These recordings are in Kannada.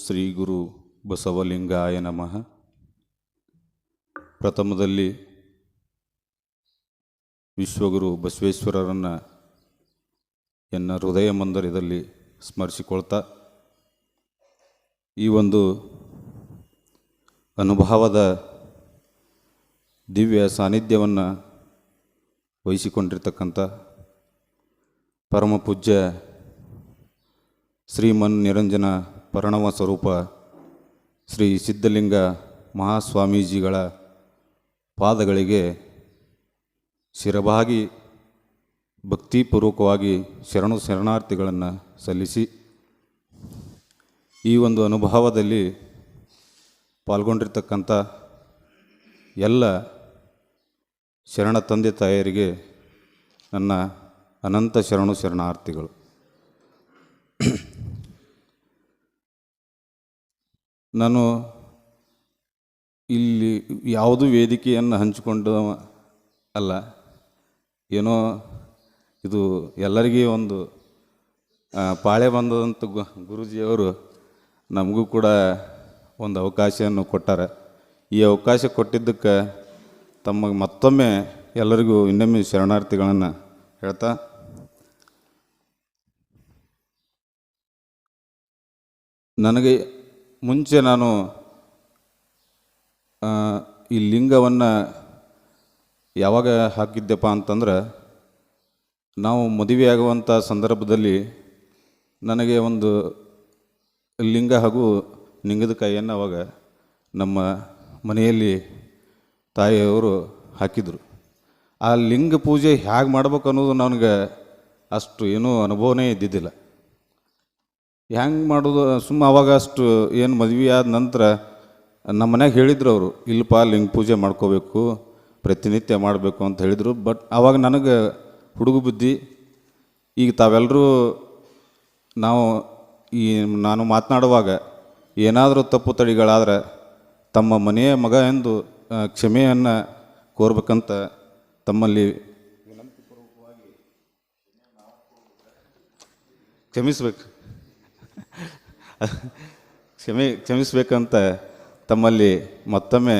ಶ್ರೀ ಗುರು ಬಸವಲಿಂಗಾಯ ನಮಃ. ಪ್ರಥಮದಲ್ಲಿ ವಿಶ್ವಗುರು ಬಸವೇಶ್ವರರನ್ನು ಎನ್ನ ಹೃದಯ ಮಂದಿರದಲ್ಲಿ ಸ್ಮರಿಸಿಕೊಳ್ತಾ, ಈ ಒಂದು ಅನುಭವದ ದಿವ್ಯ ಸಾನ್ನಿಧ್ಯವನ್ನು ವಹಿಸಿಕೊಂಡಿರ್ತಕ್ಕಂಥ ಪರಮಪೂಜ್ಯ ಶ್ರೀಮನ್ ನಿರಂಜನ ಪರಿಣವ ಸ್ವರೂಪ ಶ್ರೀ ಸಿದ್ಧಲಿಂಗ ಮಹಾಸ್ವಾಮೀಜಿಗಳ ಪಾದಗಳಿಗೆ ಶಿರಭಾಗಿ ಭಕ್ತಿಪೂರ್ವಕವಾಗಿ ಶರಣು ಶರಣಾರ್ಥಿಗಳನ್ನು ಸಲ್ಲಿಸಿ ಈ ಒಂದು ಅನುಭವದಲ್ಲಿ ಪಾಲ್ಗೊಂಡಿರ್ತಕ್ಕಂಥ ಎಲ್ಲ ಶರಣ ತಂದೆ ತಾಯರಿಗೆ ನನ್ನ ಅನಂತ ಶರಣು ಶರಣಾರ್ಥಿಗಳು. ನಾನು ಇಲ್ಲಿ ಯಾವುದು ವೇದಿಕೆಯನ್ನು ಹಂಚಿಕೊಂಡು ಅಲ್ಲ, ಏನೋ ಇದು ಎಲ್ಲರಿಗೆ ಒಂದು ಪಾಳೆ ಬಂದದಂಥ ಗು, ಗುರೂಜಿಯವರು ನಮಗೂ ಕೂಡ ಒಂದು ಅವಕಾಶವನ್ನು ಕೊಟ್ಟಾರೆ. ಈ ಅವಕಾಶ ಕೊಟ್ಟಿದ್ದಕ್ಕೆ ತಮಗೆ ಮತ್ತೊಮ್ಮೆ ಎಲ್ಲರಿಗೂ ಇನ್ನೊಮ್ಮೆ ಶರಣಾರ್ಥಿಗಳನ್ನು ಹೇಳ್ತಾ, ನನಗೆ ಮುಂಚೆ ನಾನು ಈ ಲಿಂಗವನ್ನು ಯಾವಾಗ ಹಾಕಿದ್ದೆಪ್ಪ ಅಂತಂದ್ರೆ, ನಾವು ಮದುವೆಯಾಗುವಂಥ ಸಂದರ್ಭದಲ್ಲಿ ನನಗೆ ಒಂದು ಲಿಂಗ ಹಾಗೂ ನಿಂಗದ ಕೈಯನ್ನು ಅವಾಗ ನಮ್ಮ ಮನೆಯಲ್ಲಿ ತಾಯಿಯವರು ಹಾಕಿದರು. ಆ ಲಿಂಗ ಪೂಜೆ ಹೇಗೆ ಮಾಡ್ಬೇಕು ಅನ್ನೋದು ನನಗೆ ಅಷ್ಟು ಏನೂ ಅನುಭವನೇ ಇದ್ದಿದ್ದಿಲ್ಲ. ಹೆಂಗೆ ಮಾಡೋದು, ಸುಮ್ಮ ಅವಾಗ ಅಷ್ಟು ಏನು ಮದುವೆ ಆದ ನಂತರ ನಮ್ಮ ಮನ್ಯಾಗ ಹೇಳಿದ್ರು ಅವರು ಇಲ್ಲಪ್ಪ ಲಿಂಗ ಪೂಜೆ ಮಾಡ್ಕೋಬೇಕು, ಪ್ರತಿನಿತ್ಯ ಮಾಡಬೇಕು ಅಂತ ಹೇಳಿದರು. ಬಟ್ ಅವಾಗ ನನಗೆ ಹುಡುಗ ಬುದ್ಧಿ, ಈಗ ತಾವೆಲ್ಲರೂ ನಾವು ಈ ನಾನು ಮಾತನಾಡುವಾಗ ಏನಾದರೂ ತಪ್ಪು ತಡಿಗಳಾದರೆ ತಮ್ಮ ಮನೆಯ ಮಗ ಎಂದು ಕ್ಷಮೆಯನ್ನು ಕೋರ್ಬೇಕಂತ ತಮ್ಮಲ್ಲಿ ಕ್ಷಮಿಸ್ಬೇಕು. ಕ್ಷಮೆ, ಕ್ಷಮಿಸ್ಬೇಕಂತ ತಮ್ಮಲ್ಲಿ ಮತ್ತೊಮ್ಮೆ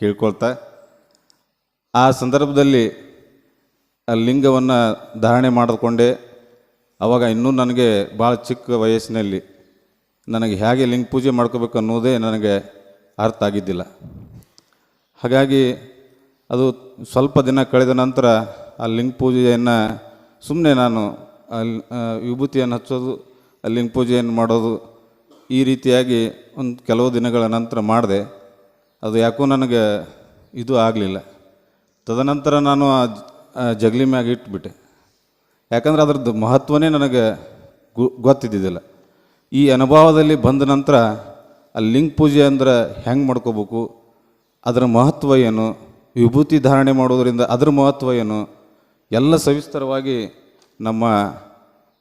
ಕೇಳ್ಕೊಳ್ತಾ, ಆ ಸಂದರ್ಭದಲ್ಲಿ ಆ ಲಿಂಗವನ್ನು ಧಾರಣೆ ಮಾಡಿಕೊಂಡೆ ಅವಾಗ ಇನ್ನೂ ನನಗೆ ಭಾಳ ಚಿಕ್ಕ ವಯಸ್ಸಿನಲ್ಲಿ ನನಗೆ ಹೇಗೆ ಲಿಂಗ ಪೂಜೆ ಮಾಡ್ಕೋಬೇಕು ಅನ್ನೋದೇ ನನಗೆ ಅರ್ಥ ಆಗಿದ್ದಿಲ್ಲ. ಹಾಗಾಗಿ ಅದು ಸ್ವಲ್ಪ ದಿನ ಕಳೆದ ನಂತರ ಆ ಲಿಂಗ ಪೂಜೆಯನ್ನು ಸುಮ್ಮನೆ ನಾನು ಅಲ್ಲಿ ವಿಭೂತಿಯನ್ನು ಹಚ್ಚೋದು ಲಿಂಗ ಪೂಜೆಯನ್ನು ಮಾಡೋದು ಈ ರೀತಿಯಾಗಿ ಒಂದು ಕೆಲವು ದಿನಗಳ ನಂತರ ಮಾಡಿದೆ. ಅದು ಯಾಕೋ ನನಗೆ ಇದು ಆಗಲಿಲ್ಲ. ತದನಂತರ ನಾನು ಆ ಜಗಲಿ ಮ್ಯಾಗ ಇಟ್ಬಿಟ್ಟೆ. ಯಾಕಂದ್ರೆ ಅದ್ರದ್ದು ಮಹತ್ವನೇ ನನಗೆ ಗೊತ್ತಿದ್ದಿದ್ದಿಲ್ಲ. ಈ ಅನುಭವದಲ್ಲಿ ಬಂದ ನಂತರ ಆ ಲಿಂಗ ಪೂಜೆ ಅಂದ್ರೆ ಹೆಂಗೆ ಮಾಡ್ಕೋಬೇಕು, ಅದರ ಮಹತ್ವ ಏನು, ವಿಭೂತಿ ಧಾರಣೆ ಮಾಡೋದರಿಂದ ಅದರ ಮಹತ್ವ ಏನು, ಎಲ್ಲ ಸವಿಸ್ತರವಾಗಿ ನಮ್ಮ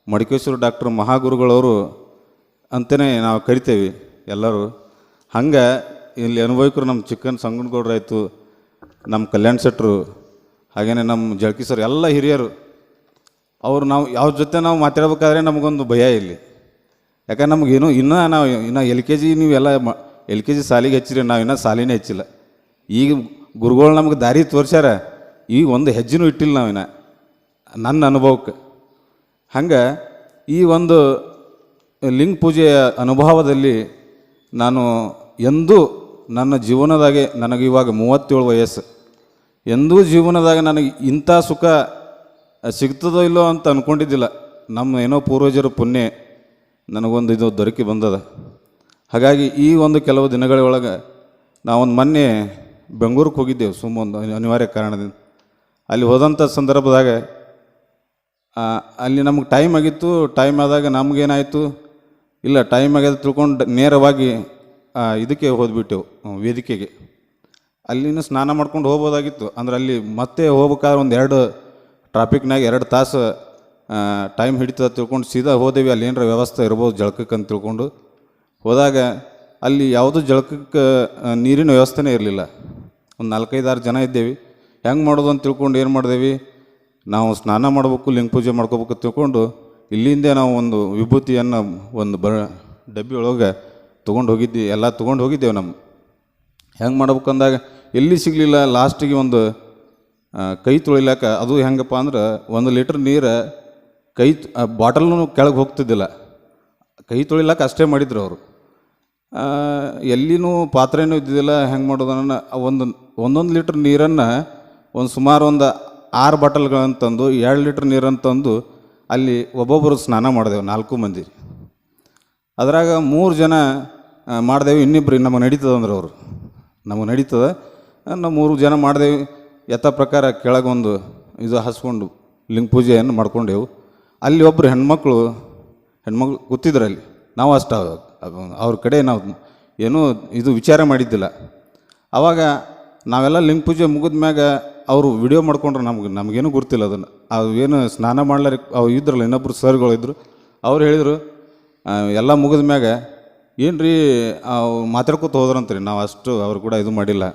ಮಡಿಕೇಶ್ವರ ಡಾಕ್ಟರ್ ಮಹಾಗುರುಗಳವರು ಅಂತಲೇ ನಾವು ಕರಿತೇವೆ ಎಲ್ಲರೂ. ಹಂಗೆ ಇಲ್ಲಿ ಅನುಭವಿಕರು ನಮ್ಮ ಚಿಕ್ಕನ್ ಸಂಗನಗೌಡ್ರು ಆಯಿತು, ನಮ್ಮ ಕಲ್ಯಾಣ ಶೆಟ್ಟರು ಹಾಗೆಯೇ ನಮ್ಮ ಜಳಕಿ ಸರ್, ಎಲ್ಲ ಹಿರಿಯರು. ಅವರು ನಾವು ಯಾವ ಜೊತೆ ನಾವು ಮಾತಾಡ್ಬೇಕಾದ್ರೆ ನಮಗೊಂದು ಭಯ ಇಲ್ಲಿ. ಯಾಕಂದ್ರೆ ನಮಗೇನು ಇನ್ನೂ ನಾವು, ಇನ್ನು ಎಲ್ ಕೆ ಜಿ ನೀವೆಲ್ಲ ಮ, ಎಲ್ ಕೆ ಜಿ ಸಾಲಿಗೆ ಹಚ್ಚಿರಿ, ನಾವು ಇನ್ನೂ ಸಾಲಿನೇ ಹೆಚ್ಚಿಲ್ಲ. ಈಗ ಗುರುಗಳು ನಮ್ಗೆ ದಾರಿ ತೋರ್ಸ್ಯಾರ, ಈಗ ಒಂದು ಹೆಜ್ಜೆನೂ ಇಟ್ಟಿಲ್ಲ ನಾವು ಇನ್ನು ನನ್ನ ಅನುಭವಕ್ಕೆ. ಹಂಗೆ ಈ ಒಂದು ಲಿಂಗ ಪೂಜೆಯ ಅನುಭವದಲ್ಲಿ ನಾನು ಎಂದೂ ನನ್ನ ಜೀವನದಾಗೆ ನನಗೆ ಇವಾಗ ಮೂವತ್ತೇಳು ವಯಸ್ಸು. ಎಂದೂ ಜೀವನದಾಗ ನನಗೆ ಇಂಥ ಸುಖ ಸಿಗ್ತದೋ ಇಲ್ಲೋ ಅಂತ ಅಂದ್ಕೊಂಡಿದ್ದಿಲ್ಲ ನಮ್ಮ ಏನೋ ಪೂರ್ವಜರ ಪುಣ್ಯ ನನಗೊಂದು ಇದು ದೊರಕಿ ಬಂದದ. ಹಾಗಾಗಿ ಈ ಒಂದು ಕೆಲವು ದಿನಗಳೊಳಗೆ ನಾವೊಂದು ಮೊನ್ನೆ ಬೆಂಗಳೂರಿಗೆ ಹೋಗಿದ್ದೆವು ಸುಮ್ಮ ಒಂದು ಅನಿವಾರ್ಯ ಕಾರಣದಿಂದ. ಅಲ್ಲಿ ಹೋದಂಥ ಸಂದರ್ಭದಾಗ ಅಲ್ಲಿ ನಮಗೆ ಟೈಮ್ ಆಗಿತ್ತು, ಟೈಮ್ ಆದಾಗ ನಮಗೇನಾಯಿತು ಇಲ್ಲ ಟೈಮ್ ಆಗ್ಯದ ತಿಳ್ಕೊಂಡು ನೇರವಾಗಿ ಇದಕ್ಕೆ ಹೋದ್ಬಿಟ್ಟೆವು ವೇದಿಕೆಗೆ. ಅಲ್ಲಿನ ಸ್ನಾನ ಮಾಡ್ಕೊಂಡು ಹೋಗ್ಬೋದಾಗಿತ್ತು. ಅಂದ್ರೆ ಅಲ್ಲಿ ಮತ್ತೆ ಹೋಗ್ಬೇಕಾದ್ರೆ ಒಂದು ಎರಡು ಟ್ರಾಫಿಕ್ನಾಗ ಎರಡು ತಾಸು ಟೈಮ್ ಹಿಡಿತದ ತಿಳ್ಕೊಂಡು ಸೀದಾ ಹೋದೇವಿ. ಅಲ್ಲಿ ಏನಾರ ವ್ಯವಸ್ಥೆ ಇರ್ಬೋದು ಜಳಕಕ್ಕೆ ಅಂತ ತಿಳ್ಕೊಂಡು. ಹೋದಾಗ ಅಲ್ಲಿ ಯಾವುದೂ ಜಳಕಕ್ಕೆ ನೀರಿನ ವ್ಯವಸ್ಥೆನೇ ಇರಲಿಲ್ಲ. ಒಂದು ನಾಲ್ಕೈದಾರು ಜನ ಇದ್ದೇವೆ. ಹೆಂಗೆ ಮಾಡೋದು ಅಂತ ತಿಳ್ಕೊಂಡು ಏನು ಮಾಡಿದೇವಿ? ನಾವು ಸ್ನಾನ ಮಾಡಬೇಕು, ಲಿಂಗ ಪೂಜೆ ಮಾಡ್ಕೋಬೇಕು ತಿಳ್ಕೊಂಡು ಇಲ್ಲಿಂದ ನಾವು ಒಂದು ವಿಭೂತಿಯನ್ನು ಒಂದು ಬ ಡಬ್ಬಿ ಒಳಗೆ ತೊಗೊಂಡು ಹೋಗಿದ್ವಿ ಎಲ್ಲ ತೊಗೊಂಡು ಹೋಗಿದ್ದೇವೆ ನಮ್ಮ ಹೆಂಗೆ ಮಾಡ್ಬೇಕು ಅಂದಾಗ ಎಲ್ಲಿ ಸಿಗಲಿಲ್ಲ, ಲಾಸ್ಟಿಗೆ ಒಂದು ಕೈ ತೊಳಿಲಾಕ ಅದು ಹೆಂಗಪ್ಪ ಅಂದ್ರೆ, ಒಂದು ಲೀಟ್ರ್ ನೀರು ಕೈ ಬಾಟಲ್ನು ಕೆಳಗೆ ಹೋಗ್ತಿದ್ದಿಲ್ಲ. ಕೈ ತೊಳಿಲಾಕ ಅಷ್ಟೇ ಮಾಡಿದ್ರು ಅವರು. ಎಲ್ಲಿನೂ ಪಾತ್ರೆನೂ ಇದ್ದಿದ್ದಿಲ್ಲ, ಹೆಂಗೆ ಮಾಡೋದನ್ನ ಒಂದು, ಒಂದೊಂದು ಲೀಟ್ರ್ ನೀರನ್ನು ಒಂದು ಸುಮಾರು ಒಂದು ಆರು ಬಾಟಲ್ಗಳನ್ನು ತಂದು, ಎರಡು ಲೀಟ್ರ್ ನೀರನ್ನು ತಂದು ಅಲ್ಲಿ ಒಬ್ಬೊಬ್ಬರು ಸ್ನಾನ ಮಾಡಿದೆವು, ನಾಲ್ಕು ಮಂದಿ. ಅದ್ರಾಗ ಮೂರು ಜನ ಮಾಡಿದೆವು ಇನ್ನಿಬ್ಬರು ನಮಗೆ ನಡೀತದೆ ಅಂದ್ರೆ ಅವರು. ನಮಗೆ ನಡೀತದೆ ನಾವು ಮೂರು ಜನ ಮಾಡಿದೆವು. ಎತ್ತ ಪ್ರಕಾರ ಕೆಳಗೊಂದು ಇದು ಹಸ್ಕೊಂಡು ಲಿಂಗ ಪೂಜೆಯನ್ನು ಮಾಡ್ಕೊಂಡೆವು. ಅಲ್ಲಿ ಒಬ್ಬರು ಹೆಣ್ಮಕ್ಳು ಹೆಣ್ಮಕ್ಳು ಗೊತ್ತಿದ್ರು ಅಲ್ಲಿ. ನಾವು ಅಷ್ಟ ಅವ್ರ ಕಡೆ ನಾವು ಏನೂ ಇದು ವಿಚಾರ ಮಾಡಿದ್ದಿಲ್ಲ. ಆವಾಗ ನಾವೆಲ್ಲ ಲಿಂಗ ಪೂಜೆ ಮುಗಿದ ಮ್ಯಾಗ ಅವರು ವಿಡಿಯೋ ಮಾಡ್ಕೊಂಡ್ರು ನಮ್ಗೆ, ನಮಗೇನು ಗೊತ್ತಿಲ್ಲ ಅದನ್ನು. ಅದು ಏನು ಸ್ನಾನ ಮಾಡ್ಲಾರ, ಅವು ಇದ್ರಲ್ಲ ಇನ್ನೊಬ್ಬರು ಸರ್ಗಳು ಇದ್ದರು ಅವ್ರು ಹೇಳಿದರು ಎಲ್ಲ ಮುಗಿದ ಮ್ಯಾಗ ಏನು ರೀ ಮಾತಾಡ್ಕೊತ ಹೋದ್ರಂತ್ರಿ, ನಾವು ಅಷ್ಟು ಅವ್ರು ಕೂಡ ಇದು ಮಾಡಿಲ್ಲ.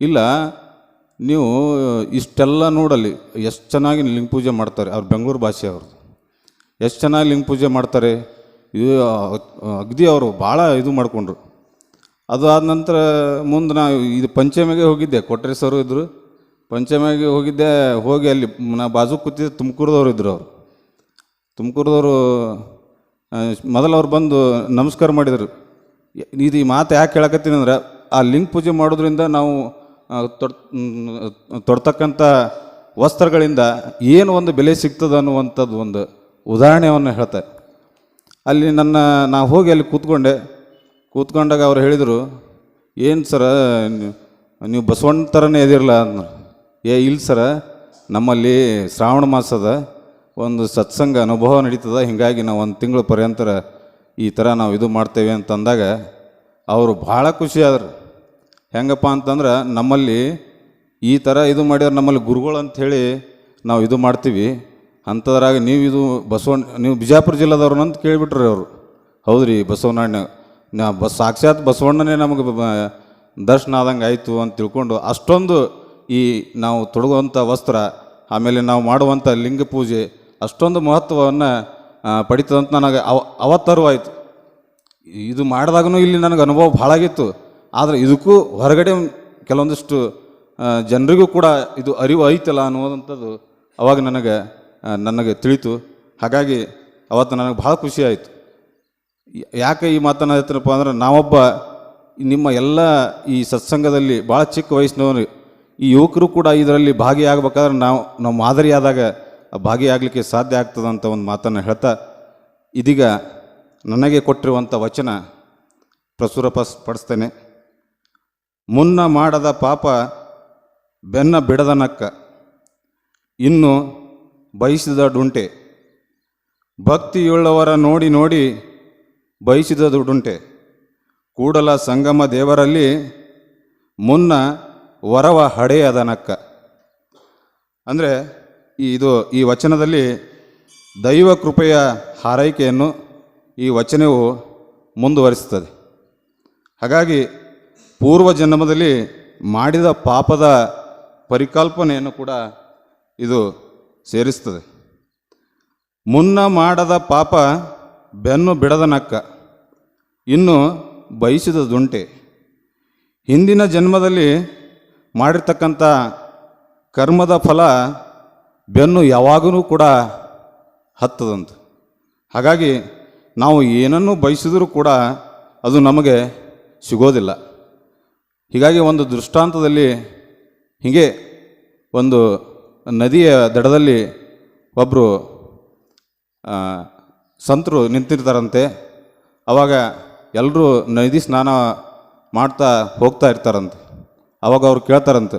ಇಲ್ಲ, ನೀವು ಇಷ್ಟೆಲ್ಲ ನೋಡಲ್ಲಿ ಎಷ್ಟು ಚೆನ್ನಾಗಿ ಲಿಂಗ ಪೂಜೆ ಮಾಡ್ತಾರೆ, ಅವ್ರು ಬೆಂಗಳೂರು ಭಾಷೆ ಅವರು ಎಷ್ಟು ಚೆನ್ನಾಗಿ ಲಿಂಗ ಪೂಜೆ ಮಾಡ್ತಾರೆ, ಇದು ಅಗದಿ ಅವರು ಭಾಳ ಇದು ಮಾಡಿಕೊಂಡ್ರು. ಅದು ಆದ ನಂತರ ಮುಂದೆ ನಾವು ಇದು ಪಂಚಮಿಗೆ ಹೋಗಿದ್ದೆ ಕೊಟ್ರೆ ಸರ್ ಇದ್ದರು ಪಂಚಮಿಗೆ ಹೋಗಿದ್ದೆ, ಹೋಗಿ ಅಲ್ಲಿ ನಾ ಬಾಜು ಕೂತಿದ್ದೆ, ತುಮಕೂರ್ದವ್ರು ಇದ್ದರು ಅವರು. ತುಮಕೂರದವರು ಮೊದಲು ಅವ್ರು ಬಂದು ನಮಸ್ಕಾರ ಮಾಡಿದರು. ಇದು ಈ ಮಾತು ಯಾಕೆ ಹೇಳಕತ್ತೀನಿ ಅಂದ್ರೆ, ಆ ಲಿಂಗ ಪೂಜೆ ಮಾಡೋದ್ರಿಂದ ನಾವು ತೊಡ್ತಕ್ಕಂಥ ವಸ್ತ್ರಗಳಿಂದ ಏನು ಒಂದು ಬೆಲೆ ಸಿಗ್ತದೆ ಅನ್ನುವಂಥದ್ದು ಒಂದು ಉದಾಹರಣೆಯನ್ನು ಹೇಳ್ತಾರೆ ಅಲ್ಲಿ ನನ್ನ, ನಾ ಹೋಗಿ ಅಲ್ಲಿ ಕೂತ್ಕೊಂಡೆ. ಕೂತ್ಕೊಂಡಾಗ ಅವ್ರು ಹೇಳಿದರು, ಏನು ಸರ, ನೀವು- ಬಸವಣ್ಣ ಥರನೇ ಇದಿರಲ್ಲ ಅಂದ್ರು. ಏ ಇಲ್ಲ ಸರ, ನಮ್ಮಲ್ಲಿ ಶ್ರಾವಣ ಮಾಸದ ಒಂದು ಸತ್ಸಂಗ ಅನುಭವ ನಡೀತದೆ. ಹೀಗಾಗಿ ನಾವು ಒಂದು ತಿಂಗಳ ಪರ್ಯಂತರ ಈ ಥರ ನಾವು ಇದು ಮಾಡ್ತೇವೆ ಅಂತಂದಾಗ ಅವರು ಭಾಳ ಖುಷಿ ಆದರು. ಹೆಂಗಪ್ಪ ಅಂತಂದ್ರೆ, ನಮ್ಮಲ್ಲಿ ಈ ಥರ ಇದು ಮಾಡ್ಯಾರ, ನಮ್ಮಲ್ಲಿ ಗುರುಗಳು ಅಂಥೇಳಿ ನಾವು ಇದು ಮಾಡ್ತೀವಿ. ಅಂಥದ್ರಾಗ ನೀವು ಇದು ಬಸವಣ್ಣ, ನೀವು ಬಿಜಾಪುರ ಜಿಲ್ಲಾದವ್ರು ಅಂತ ಕೇಳಿಬಿಟ್ರಿ ಅವರು. ಹೌದ್ರಿ ಬಸವಣ್ಣ ನಾ ಬಸ್ ಸಾಕ್ಷಾತ್ ಬಸವಣ್ಣನೇ ನಮಗೆ ದರ್ಶನ ಆದಂಗೆ ಆಯಿತು ಅಂತ ತಿಳ್ಕೊಂಡು ಅಷ್ಟೊಂದು ಈ ನಾವು ತೊಡಗುವಂಥ ವಸ್ತ್ರ, ಆಮೇಲೆ ನಾವು ಮಾಡುವಂಥ ಲಿಂಗ ಪೂಜೆ, ಅಷ್ಟೊಂದು ಮಹತ್ವವನ್ನು ಪಡಿತದಂತ ನನಗೆ ಅವ, ಅವತ್ತರವಾಯಿತು. ಇದು ಮಾಡಿದಾಗೂ ಇಲ್ಲಿ ನನಗೆ ಅನುಭವ ಭಾಳ ಆಗಿತ್ತು. ಆದರೆ ಇದಕ್ಕೂ ಹೊರಗಡೆ ಕೆಲವೊಂದಿಷ್ಟು ಜನರಿಗೂ ಕೂಡ ಇದು ಅರಿವು ಐತಲ್ಲ ಅನ್ನುವಂಥದ್ದು ಅವಾಗ ನನಗೆ ನನಗೆ ತಿಳಿತು. ಹಾಗಾಗಿ ಅವತ್ತು ನನಗೆ ಭಾಳ ಖುಷಿ ಆಯಿತು. ಯಾಕೆ ಈ ಮಾತನ್ನ ಹೇಳ್ತೀನಪ್ಪ ಅಂದ್ರೆ ನಾವೊಬ್ಬ, ನಿಮ್ಮ ಎಲ್ಲ ಈ ಸತ್ಸಂಗದಲ್ಲಿ ಭಾಳ ಚಿಕ್ಕ ವಯಸ್ಸಿನವರು ಈ ಯುವಕರು ಕೂಡ ಇದರಲ್ಲಿ ಭಾಗಿಯಾಗಬೇಕಾದ್ರೆ ನಾವು ನಾವು ಮಾದರಿಯಾದಾಗ ಭಾಗಿಯಾಗಲಿಕ್ಕೆ ಸಾಧ್ಯ ಅಂತ ಒಂದು ಮಾತನ್ನು ಹೇಳ್ತಾ, ಇದೀಗ ನನಗೆ ಕೊಟ್ಟಿರುವಂಥ ವಚನ ಪ್ರಸುರ ಪಡಿಸ್ತೇನೆ. ಮುನ್ನ ಮಾಡದ ಪಾಪ ಬೆನ್ನ ಬಿಡದ ನಕ್ಕ, ಇನ್ನು ಬಯಸಿದ ಡುಂಟೆ. ಭಕ್ತಿಯುಳ್ಳವರ ನೋಡಿ ನೋಡಿ ಬಯಸಿದ ದುಡುಂಟೆ ಕೂಡಲ ಸಂಗಮ ದೇವರಲ್ಲಿ ಮುನ್ನ ವರವ ಹಡೆಯದ ನಕ್ಕ ಅಂದರೆ ಇದು ಈ ವಚನದಲ್ಲಿ ದೈವ ಕೃಪೆಯ ಹಾರೈಕೆಯನ್ನು ಈ ವಚನವು ಮುಂದುವರಿಸುತ್ತದೆ. ಹಾಗಾಗಿ ಪೂರ್ವ ಜನ್ಮದಲ್ಲಿ ಮಾಡಿದ ಪಾಪದ ಪರಿಕಲ್ಪನೆಯನ್ನು ಕೂಡ ಇದು ಸೇರಿಸ್ತದೆ. ಮುನ್ನ ಮಾಡದ ಪಾಪ ಬೆನ್ನು ಬಿಡದ ನಕ್ಕ, ಇನ್ನು ಬಯಸಿದ ದುಂಟೆ. ಹಿಂದಿನ ಜನ್ಮದಲ್ಲಿ ಮಾಡಿರ್ತಕ್ಕಂಥ ಕರ್ಮದ ಫಲ ಬೆನ್ನು ಯಾವಾಗಲೂ ಕೂಡ ಹತ್ತದಂತ. ಹಾಗಾಗಿ ನಾವು ಏನನ್ನು ಬಯಸಿದರೂ ಕೂಡ ಅದು ನಮಗೆ ಸಿಗೋದಿಲ್ಲ. ಹೀಗಾಗಿ ಒಂದು ದೃಷ್ಟಾಂತದಲ್ಲಿ ಹೀಗೆ ಒಂದು ನದಿಯ ದಡದಲ್ಲಿ ಒಬ್ಬರು ಸಂತರು ನಿಂತಿರ್ತಾರಂತೆ. ಅವಾಗ ಎಲ್ಲರೂ ನದಿ ಸ್ನಾನ ಮಾಡ್ತಾ ಹೋಗ್ತಾ ಇರ್ತಾರಂತೆ. ಅವಾಗ ಅವ್ರು ಕೇಳ್ತಾರಂತೆ,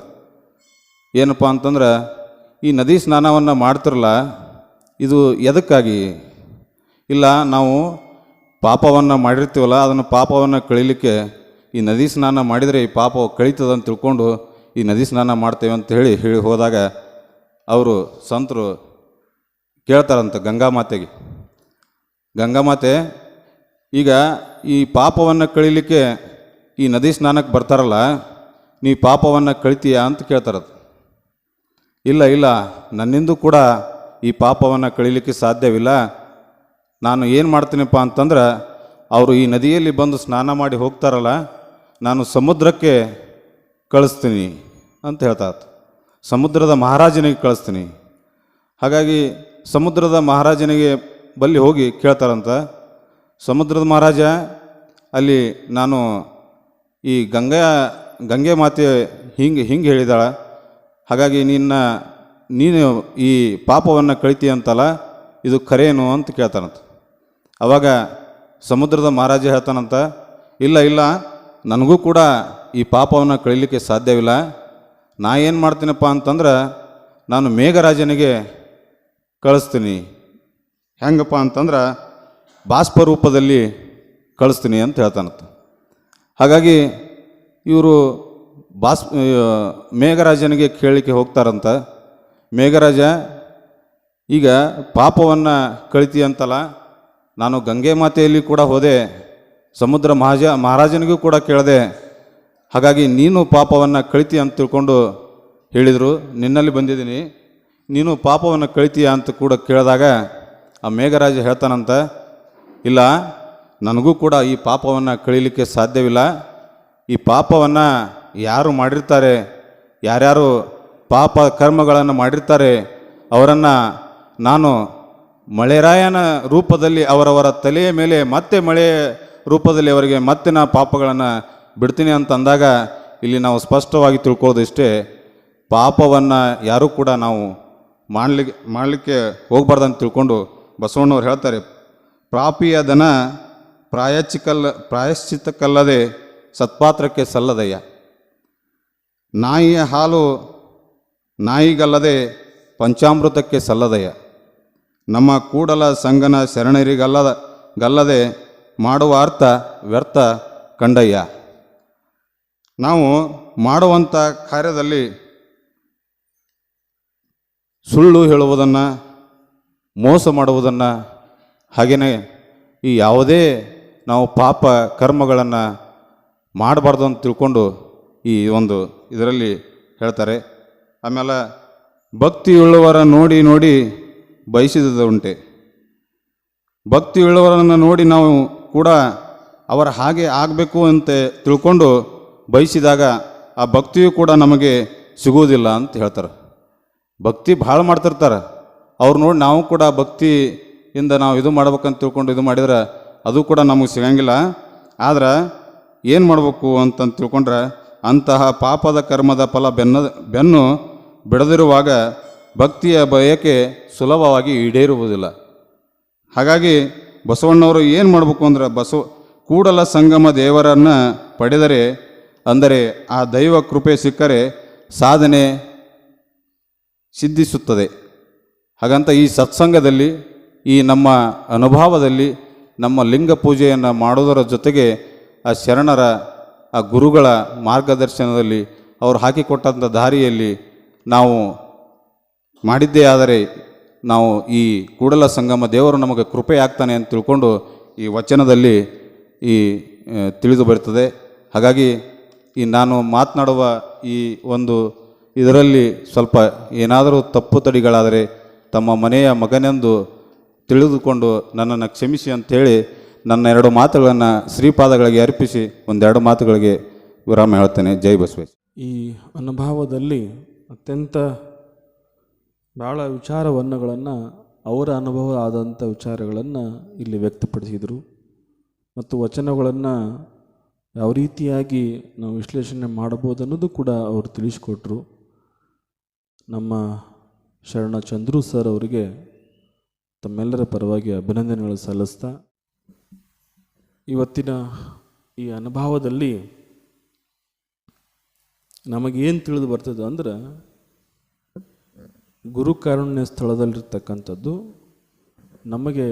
ಏನಪ್ಪ ಅಂತಂದ್ರೆ, ಈ ನದಿ ಸ್ನಾನವನ್ನು ಮಾಡ್ತಿರಲ್ಲ, ಇದು ಎದಕ್ಕಾಗಿ? ಇಲ್ಲ, ನಾವು ಪಾಪವನ್ನು ಮಾಡಿರ್ತೀವಲ್ಲ, ಅದನ್ನು ಪಾಪವನ್ನು ಕಳೀಲಿಕ್ಕೆ ಈ ನದಿ ಸ್ನಾನ ಮಾಡಿದರೆ ಈ ಪಾಪ ಕಳೀತದೆ ಅಂತ ತಿಳ್ಕೊಂಡು ಈ ನದಿ ಸ್ನಾನ ಮಾಡ್ತೇವೆ ಅಂತ ಹೇಳಿ ಹೇಳಿ ಹೋದಾಗ ಅವರು ಸಂತರು ಕೇಳ್ತಾರಂತೆ ಗಂಗಾಮಾತೆಗೆ ಗಂಗಾಮಾತೆ ಈಗ ಈ ಪಾಪವನ್ನು ಕಳೀಲಿಕ್ಕೆ ಈ ನದಿ ಸ್ನಾನಕ್ಕೆ ಬರ್ತಾರಲ್ಲ ನೀ ಪಾಪವನ್ನು ಕಳಿತೀಯಾ ಅಂತ ಕೇಳ್ತಾರದು. ಇಲ್ಲ ಇಲ್ಲ, ನನ್ನಿಂದ ಕೂಡ ಈ ಪಾಪವನ್ನು ಕಳೀಲಿಕ್ಕೆ ಸಾಧ್ಯವಿಲ್ಲ. ನಾನು ಏನು ಮಾಡ್ತೀನಪ್ಪ ಅಂತಂದ್ರೆ, ಅವರು ಈ ನದಿಯಲ್ಲಿ ಬಂದು ಸ್ನಾನ ಮಾಡಿ ಹೋಗ್ತಾರಲ್ಲ, ನಾನು ಸಮುದ್ರಕ್ಕೆ ಕಳಿಸ್ತೀನಿ ಅಂತ ಹೇಳ್ತಾತ ಸಮುದ್ರದ ಮಹಾರಾಜನಿಗೆ ಕಳಿಸ್ತೀನಿ. ಹಾಗಾಗಿ ಸಮುದ್ರದ ಮಹಾರಾಜನಿಗೆ ಬಲ್ಲಿ ಹೋಗಿ ಕೇಳ್ತಾರಂತ. ಸಮುದ್ರದ ಮಹಾರಾಜ, ಅಲ್ಲಿ ನಾನು ಈ ಗಂಗಾ ಗಂಗೆ ಮಾತೆ ಹಿಂಗೆ ಹಿಂಗೆ ಹೇಳಿದಾಳೆ, ಹಾಗಾಗಿ ನಿನ್ನ, ನೀನು ಈ ಪಾಪವನ್ನು ಕಳಿತಿ ಅಂತಲ್ಲ, ಇದು ಖರೇನು ಅಂತ ಕೇಳ್ತಾನಂತ. ಅವಾಗ ಸಮುದ್ರದ ಮಹಾರಾಜ ಹೇಳ್ತಾನಂತ, ಇಲ್ಲ ಇಲ್ಲ, ನನಗೂ ಕೂಡ ಈ ಪಾಪವನ್ನು ಕಳಿಲಿಕ್ಕೆ ಸಾಧ್ಯವಿಲ್ಲ. ನಾ ಏನು ಮಾಡ್ತೀನಪ್ಪ ಅಂತಂದ್ರೆ, ನಾನು ಮೇಘರಾಜನಿಗೆ ಕಳಿಸ್ತೀನಿ. ಹೆಂಗಪ್ಪ ಅಂತಂದ್ರೆ, ಬಾಷ್ಪ ರೂಪದಲ್ಲಿ ಕಳಿಸ್ತೀನಿ ಅಂತ ಹೇಳ್ತಾನಂತ. ಹಾಗಾಗಿ ಇವರು ಬಾಸ್ ಮೇಘರಾಜನಿಗೆ ಕೇಳಲಿಕ್ಕೆ ಹೋಗ್ತಾರಂತ. ಮೇಘರಾಜ, ಈಗ ಪಾಪವನ್ನು ಕಳಿತಿ ಅಂತಲ್ಲ, ನಾನು ಗಂಗೆ ಮಾತೆಯಲ್ಲಿ ಕೂಡ ಹೋದೆ, ಸಮುದ್ರ ಮಹಾಜ, ಮಹಾರಾಜನಿಗೂ ಕೂಡ ಕೇಳಿದೆ. ಹಾಗಾಗಿ ನೀನು ಪಾಪವನ್ನು ಕಳಿತೀಯ ಅಂತ ತಿಳ್ಕೊಂಡು ಹೇಳಿದರು. ನಿನ್ನಲ್ಲಿ ಬಂದಿದ್ದೀನಿ. ನೀನು ಪಾಪವನ್ನು ಕಳಿತೀಯ ಅಂತ ಕೂಡ ಕೇಳಿದಾಗ ಆ ಮೇಘರಾಜ ಹೇಳ್ತಾನಂತ, ಇಲ್ಲ, ನನಗೂ ಕೂಡ ಈ ಪಾಪವನ್ನು ಕಳೀಲಿಕ್ಕೆ ಸಾಧ್ಯವಿಲ್ಲ. ಈ ಪಾಪವನ್ನು ಯಾರು ಮಾಡಿರ್ತಾರೆ? ಯಾರ್ಯಾರು ಪಾಪ ಕರ್ಮಗಳನ್ನು ಮಾಡಿರ್ತಾರೆ? ಅವರನ್ನು ನಾನು ಮಳೆರಾಯನ ರೂಪದಲ್ಲಿ ಅವರವರ ತಲೆಯ ಮೇಲೆ ಮತ್ತೆ ಮಳೆ ರೂಪದಲ್ಲಿ ಅವರಿಗೆ ಮತ್ತೆ ನಾ ಪಾಪಗಳನ್ನು ಬಿಡ್ತೀನಿ ಅಂತಂದಾಗ ಇಲ್ಲಿ ನಾವು ಸ್ಪಷ್ಟವಾಗಿ ತಿಳ್ಕೊಳ್ಳೋದು ಇಷ್ಟೇ ಪಾಪವನ್ನು ಯಾರೂ ಕೂಡ ನಾವು ಮಾಡಲಿಕ್ಕೆ ಮಾಡಲಿಕ್ಕೆ ಅಂತ ತಿಳ್ಕೊಂಡು ಬಸವಣ್ಣವ್ರು ಹೇಳ್ತಾರೆ, ಪ್ರಾಪಿಯ ದನ ಪ್ರಾಯಶ್ಚಿಕಲ್ಲ ಪ್ರಾಯಶ್ಚಿತ್ತಕ್ಕಲ್ಲದೆ ಸತ್ಪಾತ್ರಕ್ಕೆ ಸಲ್ಲದಯ್ಯ. ನಾಯಿಯ ಹಾಲು ನಾಯಿಗಲ್ಲದೆ ಪಂಚಾಮೃತಕ್ಕೆ ಸಲ್ಲದಯ್ಯ. ನಮ್ಮ ಕೂಡಲ ಸಂಗನ ಶರಣರಿಗಲ್ಲದ ಗಲ್ಲದೆ ಮಾಡುವ ಅರ್ಥ ವ್ಯರ್ಥ ಕಂಡಯ್ಯ. ನಾವು ಮಾಡುವಂಥ ಕಾರ್ಯದಲ್ಲಿ ಸುಳ್ಳು ಹೇಳುವುದನ್ನು, ಮೋಸ ಮಾಡುವುದನ್ನು ಹಾಗೆಯೇ ಈ ಯಾವುದೇ ನಾವು ಪಾಪ ಕರ್ಮಗಳನ್ನು ಮಾಡಬಾರ್ದು ಅಂತ ತಿಳ್ಕೊಂಡು ಈ ಒಂದು ಇದರಲ್ಲಿ ಹೇಳ್ತಾರೆ. ಆಮೇಲೆ ಭಕ್ತಿಯುಳ್ಳವರ ನೋಡಿ ನೋಡಿ ಬಯಸಿದ ಉಂಟೆ ಭಕ್ತಿಯುಳ್ಳವರನ್ನು ನೋಡಿ ನಾವು ಕೂಡ ಅವರ ಹಾಗೆ ಆಗಬೇಕು ಅಂತ ತಿಳ್ಕೊಂಡು ಬಯಸಿದಾಗ ಆ ಭಕ್ತಿಯು ಕೂಡ ನಮಗೆ ಸಿಗುವುದಿಲ್ಲ ಅಂತ ಹೇಳ್ತಾರೆ. ಭಕ್ತಿ ಭಾಳ ಮಾಡ್ತಿರ್ತಾರೆ. ಅವ್ರು ನೋಡಿ ನಾವು ಕೂಡ ಭಕ್ತಿಯಿಂದ ನಾವು ಇದು ಮಾಡ್ಬೇಕಂತ ತಿಳ್ಕೊಂಡು ಇದು ಮಾಡಿದ್ರೆ ಅದು ಕೂಡ ನಮಗೆ ಸಿಗಂಗಿಲ್ಲ. ಆದ್ರೆ ಏನು ಮಾಡಬೇಕು ಅಂತಂದು ತಿಳ್ಕೊಂಡ್ರೆ ಅಂತಹ ಪಾಪದ ಕರ್ಮದ ಫಲ ಬೆನ್ನ, ಬೆನ್ನು ಬಿಡದಿರುವಾಗ ಭಕ್ತಿಯ ಬಯಕೆ ಸುಲಭವಾಗಿ ಈಡೇರುವುದಿಲ್ಲ. ಹಾಗಾಗಿ ಬಸವಣ್ಣವರು ಏನು ಮಾಡಬೇಕು ಅಂದ್ರೆ ಬಸವ, ಕೂಡಲ ಸಂಗಮ ದೇವರನ್ನು ಪಡೆದರೆ, ಅಂದರೆ ಆ ದೈವ ಕೃಪೆ ಸಿಕ್ಕರೆ ಸಾಧನೆ ಸಿದ್ಧಿಸುತ್ತದೆ. ಹಾಗಂತ ಈ ಸತ್ಸಂಗದಲ್ಲಿ, ಈ ನಮ್ಮ ಅನುಭವದಲ್ಲಿ, ನಮ್ಮ ಲಿಂಗ ಪೂಜೆಯನ್ನು ಮಾಡುವುದರ ಜೊತೆಗೆ ಆ ಶರಣರ, ಆ ಗುರುಗಳ ಮಾರ್ಗದರ್ಶನದಲ್ಲಿ ಅವರು ಹಾಕಿಕೊಟ್ಟಂಥ ದಾರಿಯಲ್ಲಿ ನಾವು ಮಾಡಿದ್ದೇ ಆದರೆ ನಾವು ಈ ಕೂಡಲ ಸಂಗಮ ದೇವರು ನಮಗೆ ಕೃಪೆ ಆಗ್ತಾನೆ ಅಂತ ತಿಳ್ಕೊಂಡು ಈ ವಚನದಲ್ಲಿ ಈ ತಿಳಿದು ಬರ್ತದೆ ಹಾಗಾಗಿ ಈ ನಾನು ಮಾತನಾಡುವ ಈ ಒಂದು ಇದರಲ್ಲಿ ಸ್ವಲ್ಪ ಏನಾದರೂ ತಪ್ಪು ತಡಿಗಳಾದರೆ ತಮ್ಮ ಮನೆಯ ಮಗನೆಂದು ತಿಳಿದುಕೊಂಡು ನನ್ನನ್ನು ಕ್ಷಮಿಸಿ ಅಂಥೇಳಿ ನನ್ನ ಎರಡು ಮಾತುಗಳನ್ನು ಶ್ರೀಪಾದಗಳಿಗೆ ಅರ್ಪಿಸಿ ಒಂದೆರಡು ಮಾತುಗಳಿಗೆ ವಿರಾಮ ಹೇಳ್ತೇನೆ. ಜೈ ಬಸವೇಶ್. ಈ ಅನುಭವದಲ್ಲಿ ಅತ್ಯಂತ ಭಾಳ ವಿಚಾರವನ್ನಗಳನ್ನು ಅವರ ಅನುಭವ ಆದಂಥ ವಿಚಾರಗಳನ್ನು ಇಲ್ಲಿ ವ್ಯಕ್ತಪಡಿಸಿದರು. ಮತ್ತು ವಚನಗಳನ್ನು ಯಾವ ರೀತಿಯಾಗಿ ನಾವು ವಿಶ್ಲೇಷಣೆ ಮಾಡಬಹುದು ಅನ್ನೋದು ಕೂಡ ಅವರು ತಿಳಿಸಿಕೊಟ್ರು. ನಮ್ಮ ಶರಣ ಚಂದ್ರು ಸರ್ ಅವರಿಗೆ ತಮ್ಮೆಲ್ಲರ ಪರವಾಗಿ ಅಭಿನಂದನೆಗಳು ಸಲ್ಲಿಸ್ತಾ ಇವತ್ತಿನ ಈ ಅನುಭವದಲ್ಲಿ ನಮಗೇನು ತಿಳಿದು ಬರ್ತದೆ ಅಂದ್ರೆ ಗುರು ಕಾರುಣ್ಯ ಸ್ಥಳದಲ್ಲಿರ್ತಕ್ಕಂಥದ್ದು ನಮಗೆ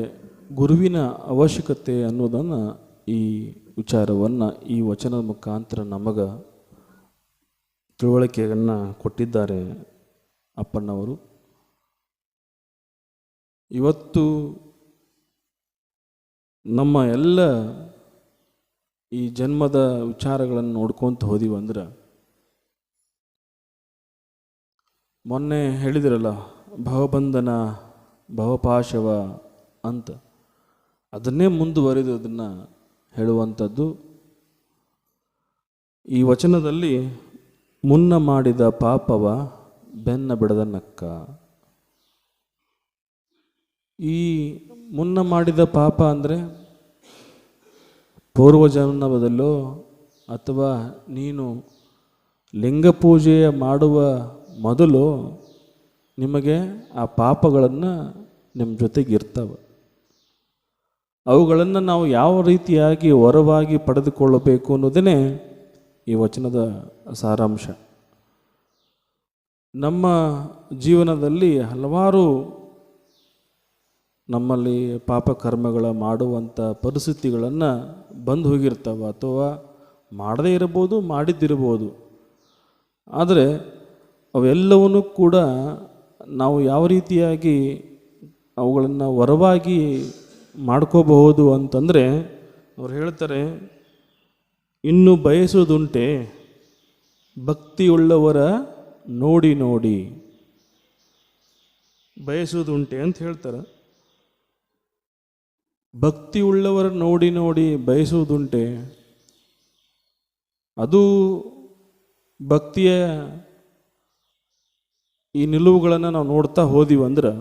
ಗುರುವಿನ ಅವಶ್ಯಕತೆ ಅನ್ನೋದನ್ನು ಈ ವಿಚಾರವನ್ನು ಈ ವಚನದ ಮುಖಾಂತರ ನಮಗೆ ತಿಳುವಳಿಕೆಯನ್ನು ಕೊಟ್ಟಿದ್ದಾರೆ ಅಪ್ಪಣ್ಣವರು ಇವತ್ತು ನಮ್ಮ ಎಲ್ಲ ಈ ಜನ್ಮದ ವಿಚಾರಗಳನ್ನು ನೋಡ್ಕೊತ ಹೋದಿವಿ ಅಂದ್ರೆ, ಮೊನ್ನೆ ಹೇಳಿದಿರಲ್ಲ, ಭವಬಂಧನ ಭವಪಾಶವ ಅಂತ. ಅದನ್ನೇ ಮುಂದುವರೆದು ಅದನ್ನು ಹೇಳುವಂಥದ್ದು. ಈ ವಚನದಲ್ಲಿ, ಮುನ್ನ ಮಾಡಿದ ಪಾಪವ ಬೆನ್ನ ಬಿಡದ ನಕ್ಕ. ಈ ಮುನ್ನ ಮಾಡಿದ ಪಾಪ ಅಂದರೆ ಪೂರ್ವಜನ್ಮದಲ್ಲೋ ಅಥವಾ ನೀನು ಲಿಂಗ ಪೂಜೆಯ ಮಾಡುವ ಮೊದಲು ನಿಮಗೆ ಆ ಪಾಪಗಳನ್ನು ನಿಮ್ಮ ಜೊತೆಗೆ ಇರ್ತವೆ ಅವುಗಳನ್ನು ನಾವು ಯಾವ ರೀತಿಯಾಗಿ ಹೊರವಾಗಿ ಪಡೆದುಕೊಳ್ಳಬೇಕು ಅನ್ನೋದೇ ಈ ವಚನದ ಸಾರಾಂಶ. ನಮ್ಮ ಜೀವನದಲ್ಲಿ ಹಲವಾರು ನಮ್ಮಲ್ಲಿ ಪಾಪಕರ್ಮಗಳ ಮಾಡುವಂಥ ಪರಿಸ್ಥಿತಿಗಳನ್ನು ಬಂದು ಹೋಗಿರ್ತವೆ ಅಥವಾ ಮಾಡದೇ ಇರಬಹುದು ಮಾಡಿದ್ದಿರ್ಬೋದು ಆದರೆ ಅವೆಲ್ಲವನ್ನೂ ಕೂಡ ನಾವು ಯಾವ ರೀತಿಯಾಗಿ ಅವುಗಳನ್ನು ವರವಾಗಿ ಮಾಡ್ಕೋಬಹುದು ಅಂತಂದರೆ ಅವ್ರು ಹೇಳ್ತಾರೆ, ಇನ್ನು ಬಯಸುವುದುಂಟೆ, ಭಕ್ತಿಯುಳ್ಳವರ ನೋಡಿ ನೋಡಿ. ಬಯಸುವುದುಂಟೆ ಅಂತ ಹೇಳ್ತಾರೆ. ಭಕ್ತಿಯುಳ್ಳವರ ನೋಡಿ ನೋಡಿ ಬಯಸುವುದುಂಟೆ, ಅದು ಭಕ್ತಿಯ ಈ ನಿಲುವುಗಳನ್ನು ನಾವು ನೋಡ್ತಾ ಹೋದಿವಿ ಅಂದ್ರೆ,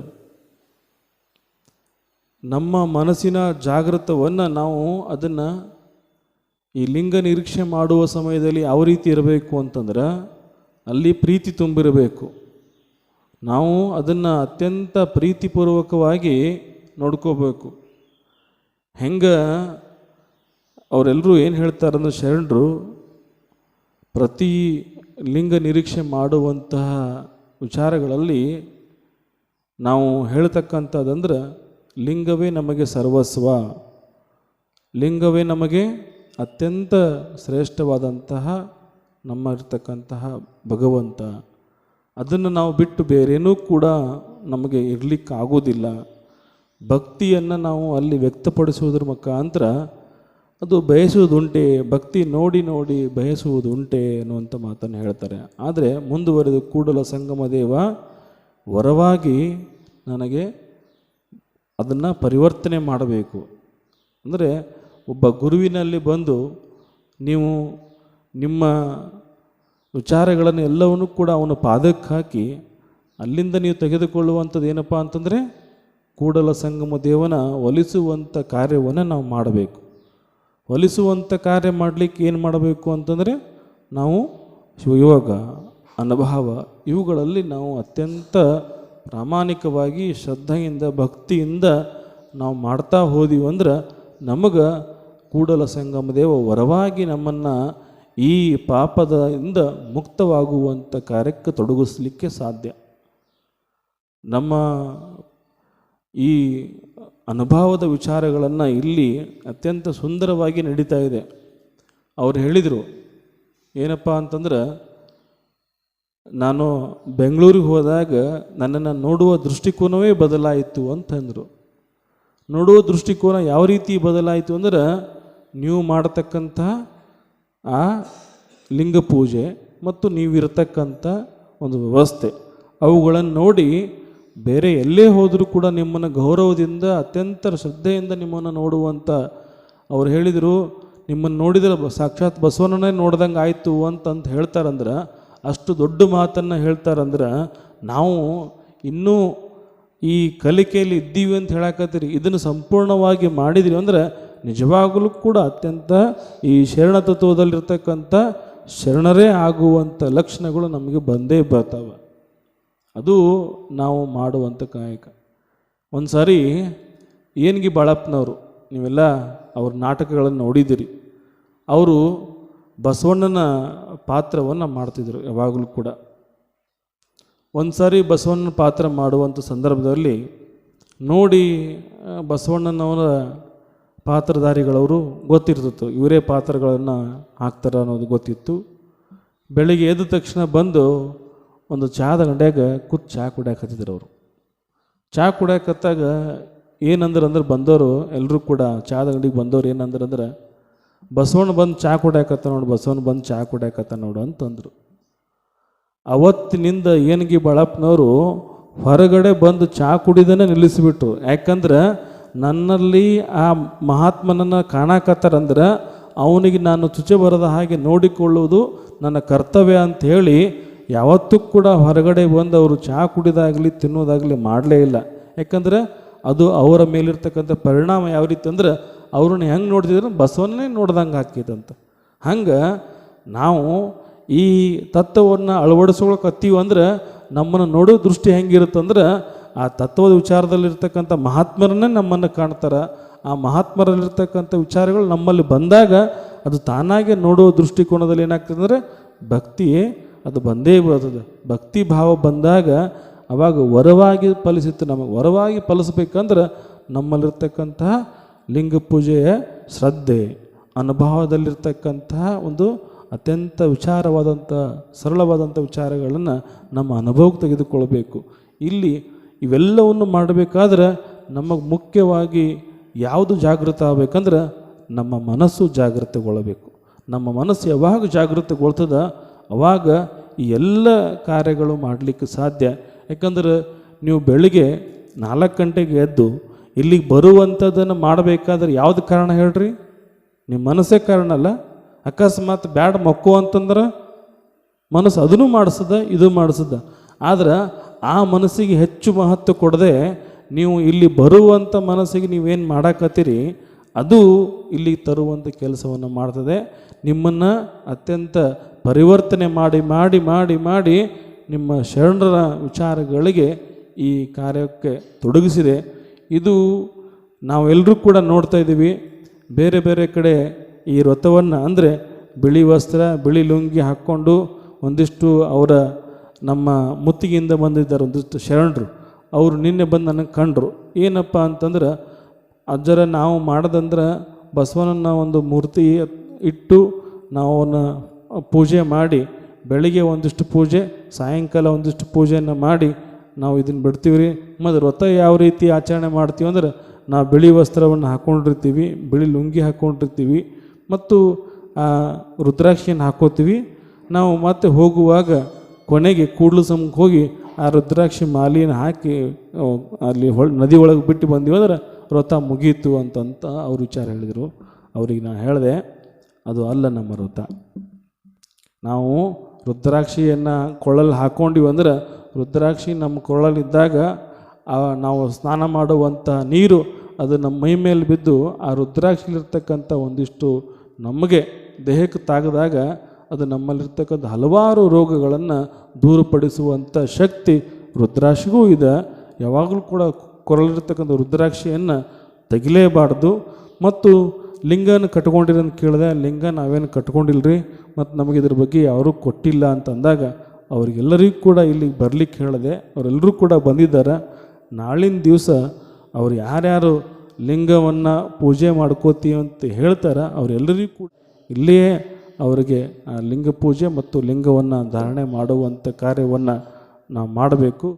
ನಮ್ಮ ಮನಸ್ಸಿನ ಜಾಗೃತವನ್ನು ನಾವು ಅದನ್ನು ಈ ಲಿಂಗ ನಿರೀಕ್ಷೆ ಮಾಡುವ ಸಮಯದಲ್ಲಿ ಯಾವ ರೀತಿ ಇರಬೇಕು ಅಂತಂದ್ರೆ, ಅಲ್ಲಿ ಪ್ರೀತಿ ತುಂಬಿರಬೇಕು. ನಾವು ಅದನ್ನು ಅತ್ಯಂತ ಪ್ರೀತಿಪೂರ್ವಕವಾಗಿ ನೋಡ್ಕೋಬೇಕು. ಹೆಂಗೆ ಅವರೆಲ್ಲರೂ ಏನು ಹೇಳ್ತಾರಂದ್ರೆ ಶರಣರು, ಪ್ರತಿ ಲಿಂಗ ನಿರೀಕ್ಷೆ ಮಾಡುವಂತಹ ವಿಚಾರಗಳಲ್ಲಿ ನಾವು ಹೇಳ್ತಕ್ಕಂಥದ್ದಂದ್ರೆ, ಲಿಂಗವೇ ನಮಗೆ ಸರ್ವಸ್ವ, ಲಿಂಗವೇ ನಮಗೆ ಅತ್ಯಂತ ಶ್ರೇಷ್ಠವಾದಂತಹ ನಮ್ಮ ಇರ್ತಕ್ಕಂತಹ ಭಗವಂತ. ಅದನ್ನು ನಾವು ಬಿಟ್ಟು ಬೇರೇನೂ ಕೂಡ ನಮಗೆ ಇರಲಿಕ್ಕೆ ಆಗೋದಿಲ್ಲ ಭಕ್ತಿಯನ್ನು ನಾವು ಅಲ್ಲಿ ವ್ಯಕ್ತಪಡಿಸುವುದರ ಮುಖಾಂತರ ಅದು ಬಯಸುವುದುಂಟೆ, ಭಕ್ತಿ ನೋಡಿ ನೋಡಿ ಬಯಸುವುದುಂಟೆ ಅನ್ನುವಂಥ ಮಾತನ್ನು ಹೇಳ್ತಾರೆ. ಆದರೆ ಮುಂದುವರೆದು ಕೂಡಲ ಸಂಗಮ ದೇವ ವರವಾಗಿ ನನಗೆ ಅದನ್ನು ಪರಿವರ್ತನೆ ಮಾಡಬೇಕು. ಅಂದರೆ ಒಬ್ಬ ಗುರುವಿನಲ್ಲಿ ಬಂದು ನೀವು ನಿಮ್ಮ ವಿಚಾರಗಳನ್ನು ಎಲ್ಲವನ್ನೂ ಕೂಡ ಅವನ ಪಾದಕ್ಕೆ ಹಾಕಿ ಅಲ್ಲಿಂದ ನೀವು ತೆಗೆದುಕೊಳ್ಳುವಂಥದ್ದು ಏನಪ್ಪ ಅಂತಂದರೆ ಕೂಡಲ ಸಂಗಮ ದೇವನ ಒಲಿಸುವಂಥ ಕಾರ್ಯವನ್ನು ನಾವು ಮಾಡಬೇಕು. ಒಲಿಸುವಂಥ ಕಾರ್ಯ ಮಾಡಲಿಕ್ಕೆ ಏನು ಮಾಡಬೇಕು ಅಂತಂದರೆ ನಾವು ಶಿವಯೋಗ ಅನುಭವ ಇವುಗಳಲ್ಲಿ ನಾವು ಅತ್ಯಂತ ಪ್ರಾಮಾಣಿಕವಾಗಿ ಶ್ರದ್ಧೆಯಿಂದ, ಭಕ್ತಿಯಿಂದ ನಾವು ಮಾಡ್ತಾ ಹೋದೀವಿ ಅಂದ್ರೆ ನಮಗೆ ಕೂಡಲ ಸಂಗಮ ದೇವ ವರವಾಗಿ ನಮ್ಮನ್ನು ಈ ಪಾಪದಿಂದ ಮುಕ್ತವಾಗುವಂಥ ಕಾರ್ಯಕ್ಕೆ ತೊಡಗಿಸ್ಲಿಕ್ಕೆ ಸಾಧ್ಯ. ನಮ್ಮ ಈ ಅನುಭವದ ವಿಚಾರಗಳನ್ನು ಇಲ್ಲಿ ಅತ್ಯಂತ ಸುಂದರವಾಗಿ ನಡೀತಾ ಇದೆ. ಅವ್ರು ಹೇಳಿದರು, ಏನಪ್ಪ ಅಂತಂದ್ರೆ, ನಾನು ಬೆಂಗಳೂರಿಗೆ ಹೋದಾಗ ನನ್ನನ್ನು ನೋಡುವ ದೃಷ್ಟಿಕೋನವೇ ಬದಲಾಯಿತು ಅಂತಂದರು ನೋಡುವ ದೃಷ್ಟಿಕೋನ ಯಾವ ರೀತಿ ಬದಲಾಯಿತು ಅಂದ್ರೆ, ನೀವು ಮಾಡತಕ್ಕಂಥ ಆ ಲಿಂಗ ಪೂಜೆ ಮತ್ತು ನೀವಿರತಕ್ಕಂಥ ಒಂದು ವ್ಯವಸ್ಥೆ. ಅವುಗಳನ್ನು ನೋಡಿ ಬೇರೆ ಎಲ್ಲೇ ಹೋದರೂ ಕೂಡ ನಿಮ್ಮನ್ನು ಗೌರವದಿಂದ, ಅತ್ಯಂತ ಶ್ರದ್ಧೆಯಿಂದ ನಿಮ್ಮನ್ನು ನೋಡುವಂಥ ಅವ್ರು ಹೇಳಿದರು, ನಿಮ್ಮನ್ನು ನೋಡಿದ್ರೆ ಸಾಕ್ಷಾತ್ ಬಸವನನ್ನೇ ನೋಡ್ದಂಗೆ ಆಯಿತು ಅಂತಂತ ಹೇಳ್ತಾರಂದ್ರೆ, ಅಷ್ಟು ದೊಡ್ಡ ಮಾತನ್ನು ಹೇಳ್ತಾರಂದ್ರೆ, ನಾವು ಇನ್ನೂ ಈ ಕಲಿಕೆಯಲ್ಲಿ ಇದ್ದೀವಿ ಅಂತ ಹೇಳಕತ್ತೀರಿ, ಇದನ್ನು ಸಂಪೂರ್ಣವಾಗಿ ಮಾಡಿದ್ರಿ ಅಂದ್ರೆ ನಿಜವಾಗಲೂ ಕೂಡ ಅತ್ಯಂತ ಈ ಶರಣ ತತ್ವದಲ್ಲಿರ್ತಕ್ಕಂಥ ಶರಣರೇ ಆಗುವಂಥ ಲಕ್ಷಣಗಳು ನಮಗೆ ಬಂದೇ ಬರ್ತಾವೆ. ಅದು ನಾವು ಮಾಡುವಂಥ ಕಾಯಕ. ಒಂದು ಸಾರಿ ಏನ್ಗಿ ಬಾಳಪ್ಪನವರು, ನೀವೆಲ್ಲ ಅವ್ರ ನಾಟಕಗಳನ್ನು ನೋಡಿದಿರಿ. ಅವರು ಬಸವಣ್ಣನ ಪಾತ್ರವನ್ನು ಮಾಡ್ತಿದ್ರು ಯಾವಾಗಲೂ ಕೂಡ. ಒಂದು ಸಾರಿ ಬಸವಣ್ಣನ ಪಾತ್ರ ಮಾಡುವಂಥ ಸಂದರ್ಭದಲ್ಲಿ ನೋಡಿ ಬಸವಣ್ಣನವರ ಪಾತ್ರಧಾರಿಗಳವರು ಗೊತ್ತಿರ್ತಿತ್ತು. ಇವರೇ ಪಾತ್ರಗಳನ್ನು ಹಾಕ್ತಾರೆ ಅನ್ನೋದು ಗೊತ್ತಿತ್ತು. ಬೆಳಿಗ್ಗೆ ಎದ್ದ ತಕ್ಷಣ ಬಂದು ಒಂದು ಚಹಾದ ಗಂಡ್ಯಾಗ ಕೂತ್ ಚಹಾ ಕುಡಿಯಕ್ಕೆ ಹತ್ತಿದ್ರು ಅವರು. ಚಹಾ ಕುಡಿಯಕತ್ತಾಗ ಏನಂದ್ರೆ ಅಂದ್ರೆ ಬಂದವರು ಎಲ್ಲರೂ ಕೂಡ ಚಹಾದ ಅಂಗಡಿಗೆ ಬಂದವ್ರು ಏನಂದ್ರೆ ಅಂದ್ರೆ, ಬಸವಣ್ಣ ಬಂದು ಚಹಾ ಕುಡಿಯಕತ್ತ ನೋಡು, ಬಸವಣ್ಣ ಬಂದು ಚಹಾ ಕುಡಿಯಕತ್ತ ನೋಡು ಅಂತಂದರು. ಅವತ್ತಿನಿಂದ ಏನಿಗೆ ಬಾಳಪ್ಪನವರು ಹೊರಗಡೆ ಬಂದು ಚಹಾ ಕುಡಿದನೇ ನಿಲ್ಲಿಸಿಬಿಟ್ರು. ಯಾಕಂದ್ರೆ ನನ್ನಲ್ಲಿ ಆ ಮಹಾತ್ಮನನ್ನು ಕಾಣಾಕತ್ತಾರಂದ್ರೆ ಅವನಿಗೆ ನಾನು ಚುಚೆ ಬರದ ಹಾಗೆ ನೋಡಿಕೊಳ್ಳುವುದು ನನ್ನ ಕರ್ತವ್ಯ ಅಂತ ಹೇಳಿ ಯಾವತ್ತೂ ಕೂಡ ಹೊರಗಡೆ ಬಂದು ಅವರು ಚಹಾ ಕುಡಿದಾಗಲಿ ತಿನ್ನೋದಾಗಲಿ ಮಾಡಲೇ ಇಲ್ಲ. ಯಾಕಂದ್ರೆ ಅದು ಅವರ ಮೇಲಿರ್ತಕ್ಕಂಥ ಪರಿಣಾಮ ಯಾವ ರೀತಿ ಅಂದ್ರೆ ಅವ್ರನ್ನ ಹೆಂಗೆ ನೋಡ್ತಿದ್ರು? ಬಸವನ್ನೇ ನೋಡ್ದಂಗೆ ಹಾಕಿದಂತ ಹಂಗೆ ನಾವು ಈ ತತ್ವವನ್ನು ಅಳವಡಿಸ್ಕೊಳಕತ್ತೀವಿ ಅಂದ್ರೆ ನಮ್ಮನ್ನು ನೋಡೋ ದೃಷ್ಟಿ ಹೆಂಗಿರುತ್ತಂದ್ರೆ ಆ ತತ್ವದ ವಿಚಾರದಲ್ಲಿರ್ತಕ್ಕಂಥ ಮಹಾತ್ಮರನ್ನೇ ನಮ್ಮನ್ನು ಕಾಣ್ತಾರೆ. ಆ ಮಹಾತ್ಮರಲ್ಲಿರ್ತಕ್ಕಂಥ ವಿಚಾರಗಳು ನಮ್ಮಲ್ಲಿ ಬಂದಾಗ ಅದು ತಾನಾಗೆ ನೋಡುವ ದೃಷ್ಟಿಕೋನದಲ್ಲಿ ಏನಾಗ್ತದೆ ಅಂದರೆ ಭಕ್ತಿ ಅದು ಬಂದೇ ಬರ್ತದೆ. ಭಕ್ತಿ ಭಾವ ಬಂದಾಗ ಅವಾಗ ವರವಾಗಿ ಫಲಿಸುತ್ತೆ ನಮಗೆ. ವರವಾಗಿ ಫಲಿಸ್ಬೇಕಂದ್ರೆ ನಮ್ಮಲ್ಲಿರ್ತಕ್ಕಂತಹ ಲಿಂಗ ಪೂಜೆಯ ಶ್ರದ್ಧೆ, ಅನುಭವದಲ್ಲಿರ್ತಕ್ಕಂತಹ ಒಂದು ಅತ್ಯಂತ ವಿಚಾರವಾದಂಥ, ಸರಳವಾದಂಥ ವಿಚಾರಗಳನ್ನು ನಮ್ಮ ಅನುಭವಕ್ಕೆ ತೆಗೆದುಕೊಳ್ಬೇಕು. ಇಲ್ಲಿ ಇವೆಲ್ಲವನ್ನು ಮಾಡಬೇಕಾದ್ರೆ ನಮಗೆ ಮುಖ್ಯವಾಗಿ ಯಾವುದು ಜಾಗೃತ ಆಗಬೇಕಂದ್ರೆ ನಮ್ಮ ಮನಸ್ಸು ಜಾಗೃತಗೊಳ್ಳಬೇಕು. ನಮ್ಮ ಮನಸ್ಸು ಯಾವಾಗ ಜಾಗೃತಗೊಳ್ತದ ಅವಾಗ ಈ ಎಲ್ಲ ಕಾರ್ಯಗಳು ಮಾಡಲಿಕ್ಕೆ ಸಾಧ್ಯ. ಯಾಕಂದ್ರೆ ನೀವು ಬೆಳಿಗ್ಗೆ ನಾಲ್ಕು ಗಂಟೆಗೆ ಎದ್ದು ಇಲ್ಲಿಗೆ ಬರುವಂಥದ್ದನ್ನು ಮಾಡಬೇಕಾದ್ರೆ ಯಾವ್ದು ಕಾರಣ ಹೇಳ್ರಿ? ನಿಮ್ಮ ಮನಸ್ಸೇ ಕಾರಣ ಅಲ್ಲ. ಅಕಸ್ಮಾತ್ ಬ್ಯಾಡ್ ಮಕ್ಕು ಅಂತಂದ್ರೆ ಮನಸ್ಸು ಅದನ್ನು ಮಾಡಿಸದ, ಇದು ಮಾಡಿಸದ. ಆದ್ರೆ ಆ ಮನಸ್ಸಿಗೆ ಹೆಚ್ಚು ಮಹತ್ವ ಕೊಡದೆ ನೀವು ಇಲ್ಲಿ ಬರುವಂಥ ಮನಸ್ಸಿಗೆ ನೀವೇನು ಮಾಡಾಕತ್ತೀರಿ? ಅದು ಇಲ್ಲಿ ತರುವಂಥ ಕೆಲಸವನ್ನು ಮಾಡ್ತದೆ. ನಿಮ್ಮನ್ನು ಅತ್ಯಂತ ಪರಿವರ್ತನೆ ಮಾಡಿ ಮಾಡಿ ಮಾಡಿ ಮಾಡಿ ನಿಮ್ಮ ಶರಣರ ವಿಚಾರಗಳಿಗೆ ಈ ಕಾರ್ಯಕ್ಕೆ ತೊಡಗಿಸಿದೆ. ಇದು ನಾವೆಲ್ಲರೂ ಕೂಡ ನೋಡ್ತಾ ಇದ್ದೀವಿ. ಬೇರೆ ಬೇರೆ ಕಡೆ ಈ ವ್ರತವನ್ನು ಅಂದರೆ ಬಿಳಿ ವಸ್ತ್ರ, ಬಿಳಿ ಲುಂಗಿ ಹಾಕ್ಕೊಂಡು ಒಂದಿಷ್ಟು ಅವರ ನಮ್ಮ ಮುತ್ತಿಗೆಯಿಂದ ಬಂದಿದ್ದಾರೆ ಒಂದಿಷ್ಟು ಶರಣರು. ಅವರು ನಿನ್ನೆ ಬಂದು ನನಗೆ ಕಂಡ್ರು. ಏನಪ್ಪ ಅಂತಂದ್ರೆ, ಅಜ್ಜರ ನಾವು ಮಾಡೋದಂದ್ರೆ ಬಸವನನ್ನ ಒಂದು ಮೂರ್ತಿ ಇಟ್ಟು ನಾವು ಅವನ್ನ ಪೂಜೆ ಮಾಡಿ, ಬೆಳಿಗ್ಗೆ ಒಂದಿಷ್ಟು ಪೂಜೆ, ಸಾಯಂಕಾಲ ಒಂದಿಷ್ಟು ಪೂಜೆಯನ್ನು ಮಾಡಿ ನಾವು ಇದನ್ನು ಬಿಡ್ತೀವಿ ರೀ ಮತ್ತು ವ್ರತ ಯಾವ ರೀತಿ ಆಚರಣೆ ಮಾಡ್ತೀವಿ ಅಂದ್ರೆ ನಾವು ಬಿಳಿ ವಸ್ತ್ರವನ್ನು ಹಾಕ್ಕೊಂಡಿರ್ತೀವಿ ಬಿಳಿ ಲುಂಗಿ ಹಾಕ್ಕೊಂಡಿರ್ತೀವಿ ಮತ್ತು ರುದ್ರಾಕ್ಷಿಯನ್ನು ಹಾಕೋತೀವಿ. ನಾವು ಮತ್ತೆ ಹೋಗುವಾಗ ಕೊನೆಗೆ ಕೂಡ್ಲು ಸಮಕ್ಕೆ ಹೋಗಿ ಆ ರುದ್ರಾಕ್ಷಿ ಮಾಲಿನ ಹಾಕಿ ಅಲ್ಲಿ ಹೊಳ್ ನದಿ ಒಳಗೆ ಬಿಟ್ಟು ಬಂದಿವಿ ಅಂದ್ರೆ ವ್ರತ ಮುಗೀತು ಅಂತಂತ ಅವ್ರು ವಿಚಾರ ಹೇಳಿದರು. ಅವ್ರಿಗೆ ನಾನು ಹೇಳಿದೆ, ಅದು ಅಲ್ಲ ನಮ್ಮ ವ್ರತ ನಾವು ರುದ್ರಾಕ್ಷಿಯನ್ನು ಕೊಳ್ಳಲು ಹಾಕ್ಕೊಂಡಿವಿ ಅಂದ್ರೆ ರುದ್ರಾಕ್ಷಿ ನಮ್ಮ ಕೊಳ್ಳಲಿದ್ದಾಗ ನಾವು ಸ್ನಾನ ಮಾಡುವಂಥ ನೀರು ಅದು ನಮ್ಮ ಮೈ ಮೇಲೆ ಬಿದ್ದು ಆ ರುದ್ರಾಕ್ಷಿಲಿರ್ತಕ್ಕಂಥ ಒಂದಿಷ್ಟು ನಮಗೆ ದೇಹಕ್ಕೆ ತಾಗದಾಗ ಅದು ನಮ್ಮಲ್ಲಿರ್ತಕ್ಕಂಥ ಹಲವಾರು ರೋಗಗಳನ್ನು ದೂರಪಡಿಸುವಂಥ ಶಕ್ತಿ ರುದ್ರಾಕ್ಷಿಗೂ ಇದೆ. ಯಾವಾಗಲೂ ಕೂಡ ಕೊರಲಿರ್ತಕ್ಕಂಥ ರುದ್ರಾಕ್ಷಿಯನ್ನು ತೆಗಿಲೇಬಾರ್ದು. ಮತ್ತು ಲಿಂಗನ ಕಟ್ಕೊಂಡಿರಿ ಅಂತ ಕೇಳಿದೆ, ಲಿಂಗ ನಾವೇನು ಕಟ್ಕೊಂಡಿಲ್ರಿ? ಮತ್ತು ನಮಗೆ ಇದ್ರ ಬಗ್ಗೆ ಯಾರೂ ಕೊಟ್ಟಿಲ್ಲ ಅಂತ ಅಂದಾಗ, ಅವ್ರಿಗೆಲ್ಲರಿಗೂ ಕೂಡ ಇಲ್ಲಿಗೆ ಬರಲಿಕ್ಕೆ ಹೇಳಿದೆ ಅವರೆಲ್ಲರೂ ಕೂಡ ಬಂದಿದ್ದಾರೆ. ನಾಳಿನ ದಿವಸ ಅವ್ರು ಯಾರ್ಯಾರು ಲಿಂಗವನ್ನು ಪೂಜೆ ಮಾಡ್ಕೋತೀವಿ ಅಂತ ಹೇಳ್ತಾರೆ ಅವರೆಲ್ಲರಿಗೂ ಕೂಡ ಇಲ್ಲಿಯೇ ಅವರಿಗೆ ಲಿಂಗ ಪೂಜೆ ಮತ್ತು ಲಿಂಗವನ್ನು ಧಾರಣೆ ಮಾಡುವಂಥ ಕಾರ್ಯವನ್ನು ನಾವು ಮಾಡಬೇಕು.